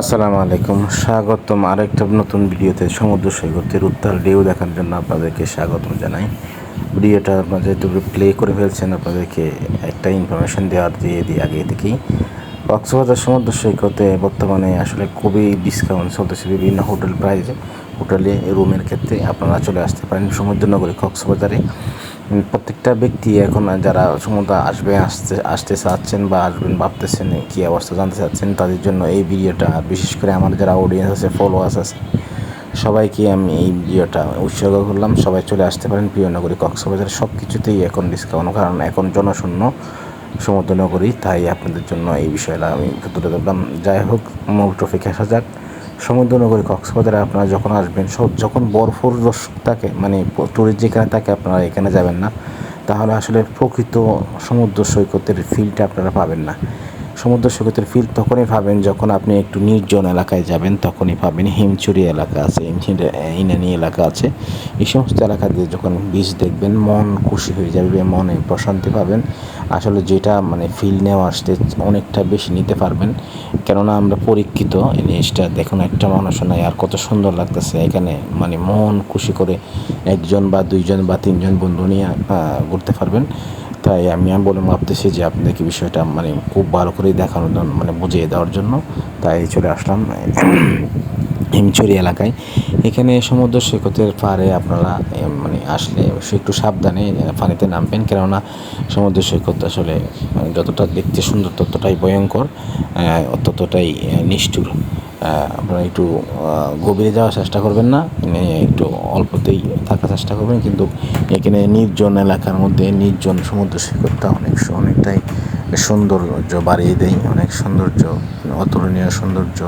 আসসালামু আলাইকুম। স্বাগতম আরেকটা নতুন ভিডিওতে সমুদ্র সৈকতের উত্তাল ঢেউ দেখার জন্য আপনাদেরকে স্বাগতম জানাই। ভিডিওটা আপনারা যেহেতু প্লে করে ফেলছেন, আপনাদেরকে একটা ইনফরমেশান দেওয়ার দিয়ে দিই আগে থেকেই। কক্সবাজার সমুদ্র সৈকতে বর্তমানে আসলে খুবই ডিসকাউন্ট চলতেছে, বিভিন্ন হোটেল প্রাইজে হোটেলে রুমের ক্ষেত্রে আপনারা চলে আসতে পারেন সমুদ্রনগরী, কক্সবাজারে। প্রত্যেকটা ব্যক্তি এখন যারা সমুদ্র আসবে, আসতে আসতে চাচ্ছেন বা আসবেন, ভাবতেছেন কী অবস্থা, জানতে চাচ্ছেন, তাদের জন্য এই ভিডিওটা বিশেষ করে আমার যারা অডিয়েন্স আছে ফলোয়ার্স আছে, সবাইকে আমি এই ভিডিওটা উৎসর্গ করলাম। সবাই চলে আসতে পারেন প্রিয়নগরী, কক্সবাজার। সব কিছুতেই এখন ডিসকাউন্ট কারণ এখন জনশূন্য সমুদ্রনগরী, তাই আপনাদের জন্য এই বিষয়টা আমি তুলে ধরলাম। যাই হোক, মূল টপিক আসা যাক। সমুদ্রনগরী কক্সবাজারে আপনারা যখন আসবেন, সব যখন বরফর দর্শক থাকে মানে ট্যুরিস্ট যেখানে থাকে আপনারা এখানে যাবেন না। তাহলে আসলে প্রকৃত সমুদ্র সৈকতের ফিলটা আপনারা পাবেন না। সমুদ্র সৈকতের ফিল তখনই পাবেন যখন আপনি একটু নির্জন এলাকায় যাবেন, তখনই পাবেন হিমচুরি এলাকা আছে ইনানি এলাকা আছে। এই সমস্ত এলাকা দিয়ে যখন বীজ দেখবেন, মন খুশি হয়ে যাবে, মনে প্রশান্তি পাবেন। আসলে যেটা মানে ফিল নেওয়া আসতে অনেকটা বেশি নিতে পারবেন। কেননা আমরা পরীক্ষিত, এই জিনিসটা দেখুন, একটা মানুষ নাই, আর কত সুন্দর লাগতেছে। এখানে মানে মন খুশি করে একজন বা দুইজন বা তিনজন বন্ধু নিয়ে ঘুরতে পারবেন। তাই আমি আমি বলে ভাবতেছি যে আপনাদেরকে বিষয়টা মানে খুব ভালো করে দেখানোর জন্য মানে বুঝিয়ে দেওয়ার জন্য। তাই চলে আসলাম হিমচুরি এলাকায়। এখানে সমুদ্র সৈকতের পাড়ে আপনারা মানে আসলে একটু সাবধানে পানিতে নামবেন। কেননা সমুদ্র সৈকত আসলে মানে যতটা দেখতে সুন্দর ততটাই ভয়ঙ্কর ততটাই নিষ্ঠুর। আপনারা একটু গভীরে যাওয়ার চেষ্টা করবেন না। একটু অল্পতেই থাকার চেষ্টা করবেন। কিন্তু এখানে নির্জন এলাকার মধ্যে নির্জন সমুদ্র সৈকতটা অনেক অনেকটাই সৌন্দর্য বাড়িয়ে দেয়। অনেক সৌন্দর্য, অতুলনীয় সৌন্দর্য।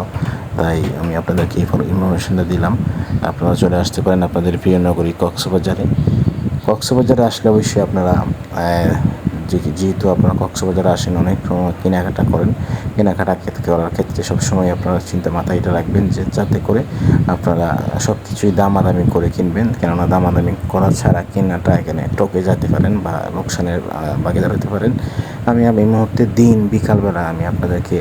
তাই আমি আপনাদেরকে এই ইনফরমেশনটা দিলাম। আপনারা চলে আসতে পারেন আপনাদের প্রিয় নগরী কক্সবাজারে। কক্সবাজারে আসলে অবশ্যই আপনারা যেহেতু আপনারা কক্সবাজারে আসেন, অনেক সময় কেনাকাটা করেন, কেনাকাটা করার ক্ষেত্রে সবসময় আপনারা চিন্তা মাথায় এটা রাখবেন যে যাতে করে আপনারা সব কিছুই দামাদামি করে কিনবেন। কেননা দামাদামি করা ছাড়া কেনাটা এখানে টকে যেতে পারেন বা লোকসানের ভাগিদার হতে পারেন। আমি আমি মুহূর্তে দিন, বিকালবেলা আমি আপনাদেরকে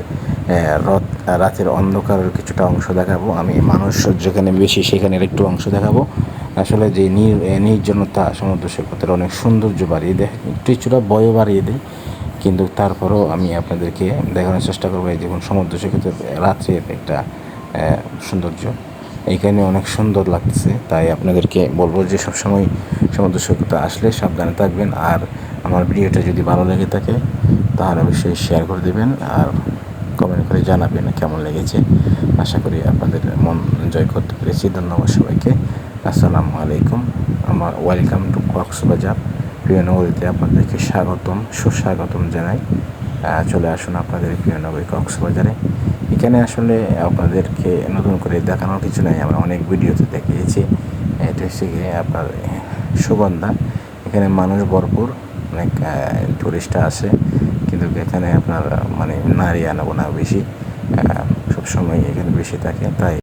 রথ, রাতের অন্ধকারের কিছুটা অংশ দেখাবো। আমি মানুষ যেখানে বেশি সেখানে একটু অংশ দেখাবো। আসলে যে নির- নির্জনতা সমুদ্র সৈকতের অনেক সৌন্দর্য বাড়িয়ে দেয় কিছুটা বয়ও বাড়িয়ে দেয়, কিন্তু তারপরেও আমি আপনাদেরকে দেখানোর চেষ্টা করব এই সমুদ্র সৈকতের রাত্রের একটা সৌন্দর্য। এইখানে অনেক সুন্দর লাগতেছে, তাই আপনাদেরকে বলব যে সবসময় সমুদ্র সৈকতে আসলে সাবধানে থাকবেন। আর আমার ভিডিওটা যদি ভালো লেগে থাকে, তাহলে অবশ্যই শেয়ার করে দেবেন আর কমেন্ট করে জানাবেন কেমন লেগেছে। আশা করি আপনাদের মন জয় করতে পেরেছি। ধন্যবাদ সবাইকে। আসসালামু আলাইকুম। আমার ওয়েলকাম টু কক্সবাজার। প্রিয় নগরীতে আপনাদেরকে স্বাগতম, সুস্বাগতম জানাই। চলে আসুন আপনাদের প্রিয় নগরী কক্সবাজারে। এখানে আসলে আপনাদেরকে নতুন করে দেখানোর কিছু নেই, আমরা অনেক ভিডিওতে দেখিয়েছি। এটা হচ্ছে গিয়ে আপনার সুগন্ধা। এখানে মানুষ ভরপুর, অনেক টুরিস্টরা আসে কিন্তু এখানে আপনার মানে নারী আনাগোনা বেশি। সবসময় এখানে বেশি থাকে, তাই